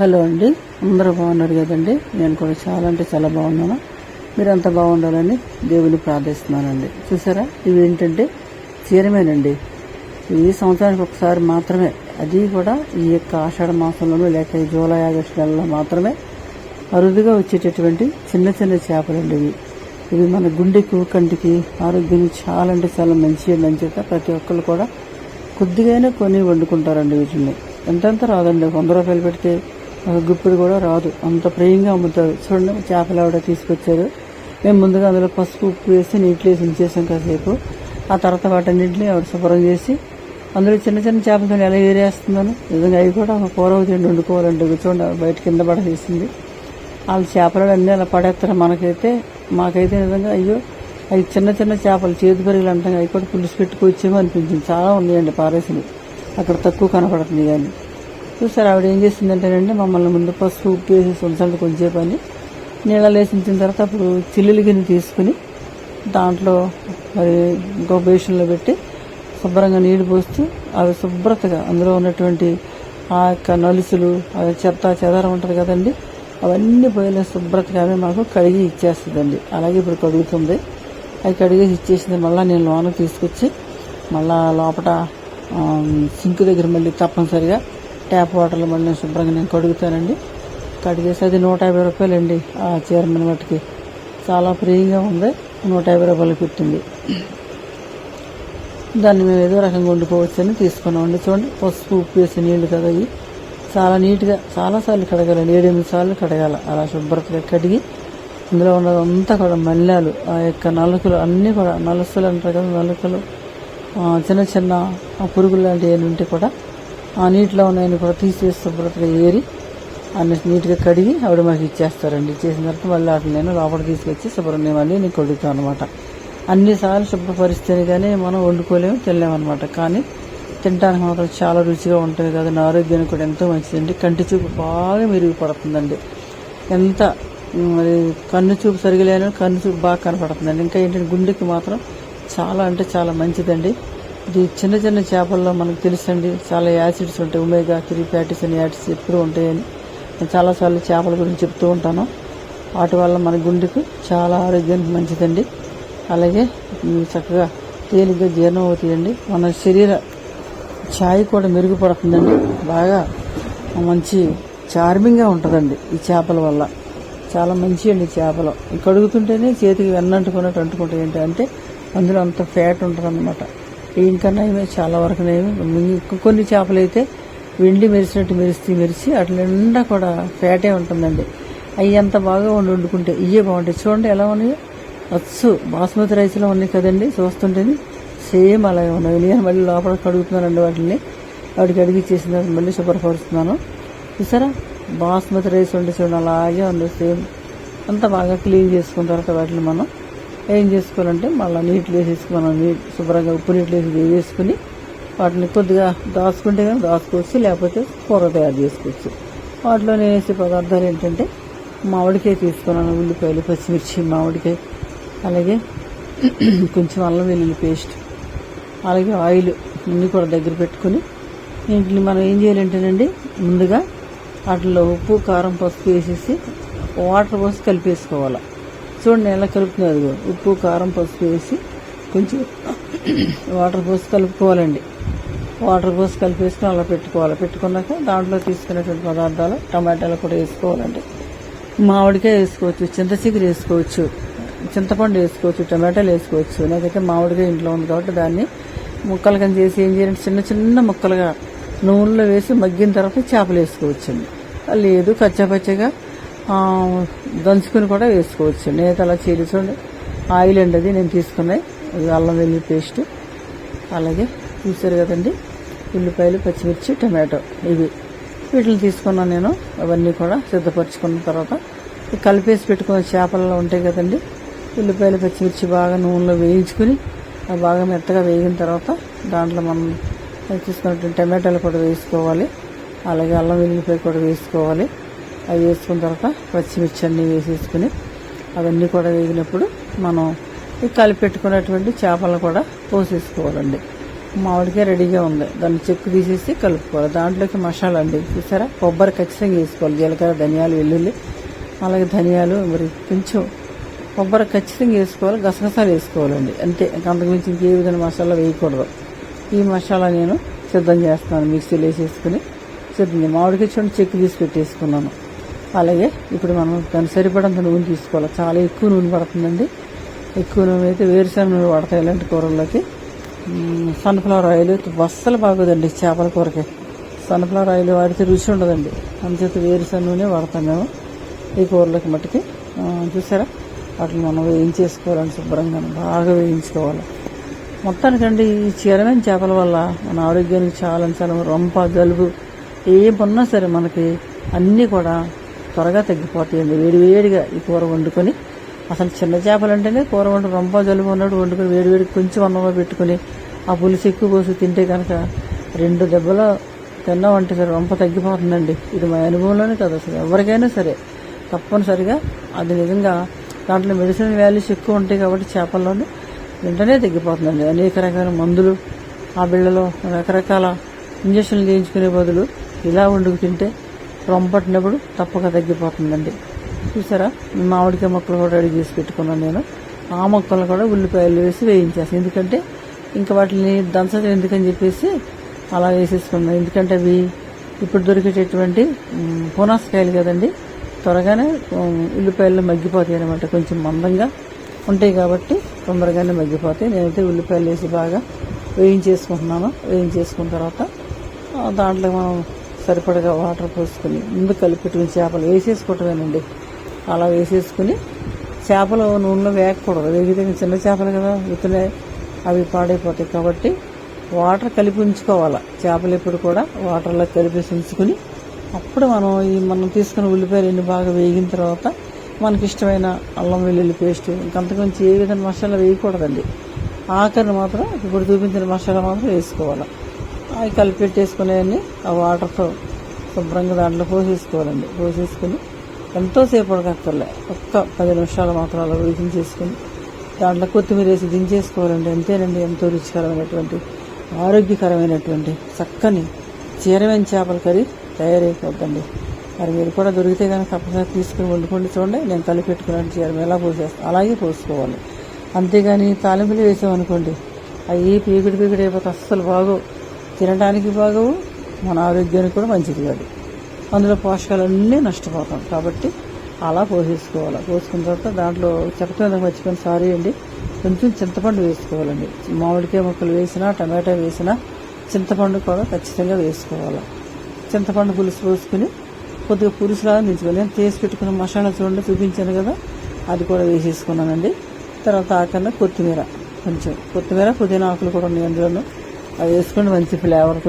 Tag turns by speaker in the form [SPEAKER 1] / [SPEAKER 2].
[SPEAKER 1] Hello అండి. అందరూ బాగున్నారు కదండి? నేను కూడా చాలా అంటే చాలా బాగున్నాను. మీరంతా బాగుండాలని దేవుని ప్రార్థిస్తున్నానండి. చూసారా? ఇవి ఏంటంటే చీరమేనండి. ఈ సంవత్సరానికి ఒకసారి మాత్రమే. అది కూడా ఈ యొక్క ఆషాఢ మాసంలోనూ లేక ఈ జూలై ఆగస్టు నెలలో మాత్రమే అరుదుగా వచ్చేటటువంటి చిన్న చిన్న చేపలండి ఇవి. ఇవి మన గుండెకు కంటికి ఆరోగ్యానికి చాలా అంటే చాలా మంచి అని ప్రతి ఒక్కరు కూడా కొద్దిగానే కొని వండుకుంటారండి వీటిని. ఎంతెంత రాదండి. వంద రూపాయలు పెడితే గుప్పిడి కూడా రాదు. అంత ప్రియంగా అమ్ముతారు. చూడండి చేపలు ఆవిడ తీసుకొచ్చారు. మేము ముందుగా అందులో పసుపు ఉప్పు వేసి నీటిలో వేసి ఉంచేసాం కాసేపు. ఆ తర్వాత వాటన్నింటినీ ఆవిడ శుభ్రం చేసి అందులో చిన్న చిన్న చేపలతో ఎలా ఏరేస్తున్నాను నిజంగా అవి కూడా ఒక కూర తిండి వండుకోవాలండి చూడండి బయట కింద పడేసింది వాళ్ళ చేపలు అన్నీ అలా పడేస్తారు మనకైతే. మాకైతే నిజంగా అయ్యో అవి చిన్న చిన్న చేపలు చేతి పరిగలు అంటాం. అవి కూడా పులుసు పెట్టుకొచ్చేమో అనిపించింది. చాలా ఉన్నాయండి పారేసినవి అక్కడ తక్కువ కనపడుతుంది కానీ. చూసారు ఆవిడ ఏం చేసిందంటేనండి మమ్మల్ని ముందు పసుపు ఉప్పు వేసి ఉంచండి కొంచెంసేపు అని నీళ్ళలో వేసి ఉంచిన తర్వాత అప్పుడు చిల్లులు గిన్నె తీసుకుని దాంట్లో మరి ఇంకో బేషన్లో పెట్టి శుభ్రంగా నీళ్ళు పోస్తూ అవి శుభ్రతగా అందులో ఉన్నటువంటి ఆ యొక్క నలుసులు అవి చెత్త చెదారం ఉంటుంది కదండి అవన్నీ పోయిన శుభ్రతగానే మాకు కడిగి ఇచ్చేస్తుందండి. అలాగే ఇప్పుడు కడుగుతుంది. అవి కడిగేసి ఇచ్చేసింది మళ్ళీ నేను లోన తీసుకొచ్చి మళ్ళా లోపల సింక్ దగ్గర మళ్ళీ తప్పనిసరిగా ట్యాప్ వాటర్లో మళ్ళీ నేను శుభ్రంగా నేను కడుగుతానండి. కడిగేసి అది నూట యాభై రూపాయలండి ఆ చీరమని మట్టుకి చాలా ఫ్రీగా ఉంది. నూట యాభై రూపాయలు పెట్టింది. దాన్ని మేము ఏదో రకంగా వండుకోవచ్చు అని తీసుకున్నామండి. చూడండి పసుపు ఉప్పు వేసి నీళ్ళు కదా ఇవి. చాలా నీట్గా చాలాసార్లు కడగాలండి. ఏడెనిమిది సార్లు కడగాలి. అలా శుభ్రతగా కడిగి ఇందులో ఉన్నదంతా కూడా మల్లాలు ఆ యొక్క నలుకలు అన్నీ కూడా నలుసులు అంటారు కదా నలుకలు చిన్న చిన్న పురుగులు లాంటివి ఏమి ఉంటే కూడా ఆ నీటిలో ఉన్నాయని కూడా తీసేసి శుభ్రతగా ఏరి అన్ని నీట్గా కడిగి ఆవిడ మాకు ఇచ్చేస్తారండి. ఇచ్చేసిన తర్వాత మళ్ళీ వాటిని నేను లోపలికి తీసుకొచ్చి శుభ్రంగా మళ్ళీ నేను కొడుతాను అనమాట అన్నిసార్లు శుభ్రపరిస్తేనే కానీ మనం వండుకోలేము తినలేమన్నమాట కానీ తినడానికి మాత్రం చాలా రుచిగా ఉంటుంది కదా నా ఆరోగ్యానికి కూడా ఎంతో మంచిదండి. కంటి చూపు బాగా మెరుగుపడుతుందండి. ఎంత మరి కన్ను చూపు సరిగా కన్ను చూపు బాగా కనపడుతుందండి. ఇంకా ఏంటంటే గుండెకి మాత్రం చాలా అంటే చాలా మంచిదండి. ఇది చిన్న చిన్న చేపల్లో మనకు తెలుసండి. చాలా యాసిడ్స్ ఉంటాయి. ఉమేగా త్రీ ఫ్యాటీస్ అని యాసిడ్స్ ఎప్పుడు ఉంటాయని నేను చాలాసార్లు చేపల గురించి చెప్తూ ఉంటాను. వాటి వల్ల మన గుండెకు చాలా ఆరోగ్యానికి మంచిదండి. అలాగే చక్కగా తేలిగ్గా జీర్ణం అవుతాయండి మన శరీర ఛాయ్ కూడా మెరుగుపడుతుందండి. బాగా మంచి చార్మింగ్గా ఉంటుందండి ఈ చేపల వల్ల. చాలా మంచి అండి చేపలు. ఇక్కడ కడుగుతుంటేనే చేతికి వెన్నంటుకున్నట్టు అంటుకుంటాయి ఏంటంటే అంటే అందులో అంత ఫ్యాట్ ఉంటుంది అనమాట ఇంకా చాలా వరకు కొన్ని చేపలు అయితే వెండి మెరిసినట్టు మెరిసి మెరిసి అట్ల నిండా కూడా ఫ్యాటే ఉంటుందండి. అవి ఎంత బాగా వండి వండుకుంటే ఇవే బాగుంటాయి. చూడండి ఎలా ఉన్నాయో. అచ్చు బాస్మతి రైస్లో ఉన్నాయి కదండి. చూస్తుంటేనే సేమ్ అలాగే ఉన్నాయి. నేను మళ్ళీ లోపల కడుగుతున్నానండి వాటిని. వాటికి అడిగి చేసిన తర్వాత మళ్ళీ శుభ్రపరుస్తున్నాను. చూసారా? బాస్మతి రైస్ వండి చూడండి. అలాగే ఉంది. సేమ్ అంత బాగా క్లీన్ చేసుకున్న తర్వాత వాటిని మనం ఏం చేసుకోవాలంటే మళ్ళీ నీటిలో వేసేసి మనం నీట్ శుభ్రంగా ఉప్పు నీటిలో వేసి వేసుకుని వాటిని కొద్దిగా దాచుకుంటే కానీ దాచుకోవచ్చు లేకపోతే కూర తయారు చేసుకోవచ్చు. వాటిలో నేను వేసే పదార్థాలు ఏంటంటే మామిడికాయ తీసుకున్నాను ఉల్లిపాయలు పచ్చిమిర్చి మామిడికాయ అలాగే కొంచెం అల్లం వెల్లుల్లి పేస్ట్ అలాగే ఆయిల్ అన్నీ కూడా దగ్గర పెట్టుకుని వీటిని మనం ఏం చేయాలంటేనండి ముందుగా వాటిలో ఉప్పు కారం పసుపు వేసేసి వాటర్ పోసి కలిపేసుకోవాలి. చూడండి ఎలా కలుపుతున్నారు ఉప్పు కారం పసుపు వేసి కొంచెం వాటర్ పోసి కలుపుకోవాలండి. వాటర్ పోసి కలిపేసుకుని అలా పెట్టుకోవాలి. పెట్టుకున్నాక దాంట్లో తీసుకునేటువంటి పదార్థాలు టమాటాలు కూడా వేసుకోవాలండి. మామిడికాయ వేసుకోవచ్చు చింతచిగురు వేసుకోవచ్చు చింతపండు వేసుకోవచ్చు టమాటాలు వేసుకోవచ్చు. నాకైతే మామిడికాయ ఇంట్లో ఉంది కాబట్టి దాన్ని ముక్కలు కానీ చేసి ఏం చేయాలంటే చిన్న చిన్న ముక్కలుగా నూనెలో వేసి మగ్గిన తర్వాత చేపలు వేసుకోవచ్చండి. లేదు కచ్చాపచ్చగా దంచుకుని కూడా వేసుకోవచ్చు. నేత అలా చేసి ఆయిల్ అండి అది నేను తీసుకున్నాయి. అల్లం వెల్లుల్లి పేస్ట్ అలాగే చూసారు కదండి ఉల్లిపాయలు పచ్చిమిర్చి టమాటో ఇవి. వీటిని తీసుకున్నాను నేను. అవన్నీ కూడా సిద్ధపరచుకున్న తర్వాత కలిపేసి పెట్టుకున్న చేపలలో ఉంటాయి కదండి. ఉల్లిపాయలు పచ్చిమిర్చి బాగా నూనెలో వేయించుకుని అవి బాగా మెత్తగా వేగిన తర్వాత దాంట్లో మనం తీసుకున్నటువంటి టమాటాలు కూడా వేసుకోవాలి. అలాగే అల్లం వెల్లుల్లిపాయ కూడా వేసుకోవాలి. అవి వేసుకున్న తర్వాత పచ్చిమిర్చి అన్నీ వేసేసుకుని అవన్నీ కూడా వేగినప్పుడు మనం ఈ కలిపెట్టుకున్నటువంటి చేపలను కూడా పోసేసుకోవాలండి. మామిడికాయ రెడీగా ఉంది. దాన్ని చెక్కు తీసేసి కలుపుకోవాలి. దాంట్లోకి మసాలా అండి. చూసారా? కొబ్బరి ఖచ్చితంగా వేసుకోవాలి. జీలకర్ర ధనియాలు వెల్లుల్లి అలాగే ధనియాలు మరి కొంచెం కొబ్బరి ఖచ్చితంగా వేసుకోవాలి. గసగసాలు వేసుకోవాలండి. అంతే. అంతకుమించి ఇంకే విధంగా మసాలా వేయకూడదు. ఈ మసాలా నేను సిద్ధం చేస్తున్నాను. మిక్సీలో వేసేసుకుని సిద్ధం మామిడికాయ చూడండి చెక్కు తీసి పెట్టేసుకున్నాను. అలాగే ఇప్పుడు మనం దాన్ని సరిపడంత నూనె తీసుకోవాలి. చాలా ఎక్కువ నూనె పడుతుందండి. ఎక్కువ నూనె అయితే వేరుశనగ నూనె పడతాయి ఇలాంటి కూరల్లోకి. సన్ఫ్లవర్ ఆయిల్ బస్సలు బాగోదండి చేపల కూరకి. సన్ఫ్లవర్ ఆయిల్ వాడితే రుచి ఉండదండి. అందుచేత వేరుశనగ నూనె వాడతాం మేము ఈ కూరలకి మట్టుకి. చూసారా? వాటిని మనం వేయించేసుకోవాలని శుభ్రంగా బాగా వేయించుకోవాలి. మొత్తానికండి ఈ చీరమైన చేపల వల్ల మన ఆరోగ్యానికి చాలా చాలా రొంప జలుబు ఏమున్నా సరే మనకి అన్నీ కూడా త్వరగా తగ్గిపోతాయండి. వేడి వేడిగా ఈ కూర వండుకొని అసలు చిన్న చేపలు అంటేనే కూర వండు రొంప జలుబు ఉన్నట్టు వండుకొని వేడివేడికి కొంచెం అన్నంలో పెట్టుకొని ఆ పులుసు ఎక్కువ పోసి తింటే కనుక రెండు దెబ్బలు తిన్నామంటే సరే రొంప తగ్గిపోతుందండి. ఇది మా అనుభవంలోనే కాదు అసలు ఎవరికైనా సరే తప్పనిసరిగా అది నిజంగా దాంట్లో మెడిసిన్ వాల్యూస్ ఎక్కువ ఉంటాయి కాబట్టి చేపల్లోనే వెంటనే తగ్గిపోతుందండి. అనేక రకాల మందులు ఆ బిళ్ళలో రకరకాల ఇంజక్షన్లు చేయించుకునే బదులు ఇలా వండుకు తింటే రొంపట్టినప్పుడు తప్పక తగ్గిపోతుందండి. చూసారా? మామిడికాయ మొక్కలు కూడా రెడీ చేసి పెట్టుకున్నాను నేను. ఆ మొక్కలు కూడా ఉల్లిపాయలు వేసి వేయించేస్తాను. ఎందుకంటే ఇంకా వాటిని దంచడం ఎందుకని చెప్పేసి అలా వేసేసుకున్నాను ఎందుకంటే అవి ఇప్పుడు దొరికేటటువంటి పునాసకాయలు కదండి. త్వరగానే ఉల్లిపాయలు మగ్గిపోతాయి అనమాట కొంచెం మందంగా ఉంటాయి కాబట్టి తొందరగానే మగ్గిపోతాయి. నేనైతే ఉల్లిపాయలు వేసి బాగా వేయించేసుకుంటున్నాను. వేయించేసుకున్న తర్వాత దాంట్లో మనం సరిపడగా వాటర్ పోసుకుని ముందు కలిపెట్టుకుని చేపలు వేసేసుకోవటమేనండి. అలా వేసేసుకుని చేపలు నూనెలో వేయకూడదు. వేగితే చిన్న చేపలు కదా విత్తనే అవి పాడైపోతాయి కాబట్టి వాటర్ కలిపి ఉంచుకోవాలి. చేపలు ఎప్పుడు కూడా వాటర్లో కలిపేసి ఉంచుకుని అప్పుడు మనం ఈ మనం తీసుకున్న ఉల్లిపాయలు ఎన్ని బాగా వేగిన తర్వాత మనకి ఇష్టమైన అల్లం వెల్లుల్లి పేస్ట్ ఇంకంతకుమించి ఏ విధంగా మసాలా వేయకూడదండి. ఆఖరిని మాత్రం ఇప్పుడు చూపించిన మసాలా మాత్రం వేసుకోవాలి. అవి కలిపెట్టేసుకునేవన్నీ ఆ వాటర్తో శుభ్రంగా దాంట్లో పోసేసుకోవాలండి. పోసేసుకుని ఎంతోసేపు ఉడకక్కర్లే ఒక్క పది నిమిషాలు మాత్రం అలా ఉడికించేసుకుని దాంట్లో కొత్తిమీర వేసి దించేసుకోవాలండి. అంతేనండి ఎంతో రుచికరమైనటువంటి ఆరోగ్యకరమైనటువంటి చక్కని చీరమైన చేపల కర్రీ తయారైపోద్దండి. మరి మీరు కూడా దొరికితే కనుక తప్పనిసరి తీసుకుని వండుకోండి చూడండి. నేను కలిపి పెట్టుకున్నాను చీర. ఎలా పోసేస్తాను అలాగే పోసుకోవాలి. అంతేగాని తాలింపులు వేసామనుకోండి అవి పీకుడు పీకుడు అయిపోతే అస్సలు బాగో తినడానికి బాగవు మన ఆరోగ్యానికి కూడా మంచిది కాదు. అందులో పోషకాలన్నీ నష్టపోతాం. కాబట్టి అలా పోసేసుకోవాలి. పోసుకున్న తర్వాత దాంట్లో చెప్పడం మర్చిపోయిన సారీ అండి. కొంచెం చింతపండు వేసుకోవాలండి. మామిడికాయ ముక్కలు వేసినా టమాటా వేసినా చింతపండు కూడా ఖచ్చితంగా వేసుకోవాలి. చింతపండు పులుసు పోసుకుని కొద్దిగా పులుసులాగా దించుకోవాలి. నేను చేసి పెట్టుకున్న మసాలా చూడండి చూపించాను కదా. అది కూడా వేసేసుకున్నానండి. తర్వాత ఆకన్నా కొత్తిమీర కొంచెం. కొత్తిమీర పుదీనా ఆకులు కూడా ఉన్నాయి అందులోనూ. అవి వేసుకుంటే మంచి ఫ్లేవర్తో